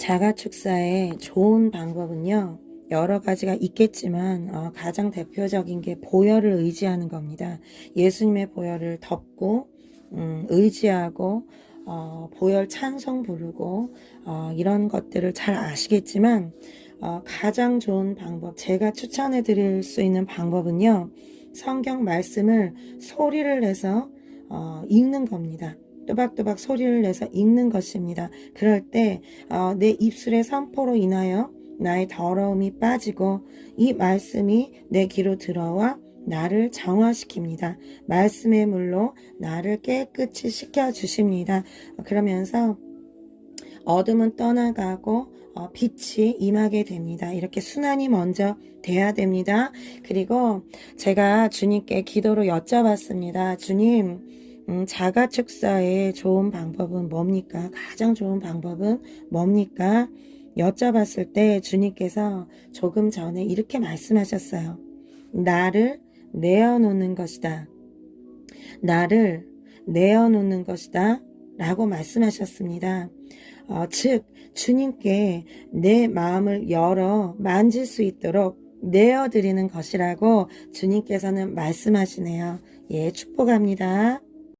자가축사의 좋은 방법은요, 여러 가지가 있겠지만, 어, 가장 대표적인 게 보혈을 의지하는 겁니다. 예수님의 보혈을 덮고, 음, 의지하고, 어, 보혈 찬송 부르고, 어, 이런 것들을 잘 아시겠지만, 어, 가장 좋은 방법, 제가 추천해 드릴 수 있는 방법은요, 성경 말씀을 소리를 내서, 어, 읽는 겁니다. 또박또박 소리를 내서 읽는 것입니다. 그럴 때, 어, 내 입술의 선포로 인하여 나의 더러움이 빠지고 이 말씀이 내 귀로 들어와 나를 정화시킵니다. 말씀의 물로 나를 깨끗이 시켜 주십니다. 그러면서 어둠은 떠나가고 어, 빛이 임하게 됩니다. 이렇게 순환이 먼저 돼야 됩니다. 그리고 제가 주님께 기도로 여쭤봤습니다. 주님, 음, 자가 축사의 좋은 방법은 뭡니까? 가장 좋은 방법은 뭡니까? 여쭤봤을 때 주님께서 조금 전에 이렇게 말씀하셨어요. 나를 내어놓는 것이다. 나를 내어놓는 것이다. 라고 말씀하셨습니다. 어, 즉, 주님께 내 마음을 열어 만질 수 있도록 내어드리는 것이라고 주님께서는 말씀하시네요. 예, 축복합니다.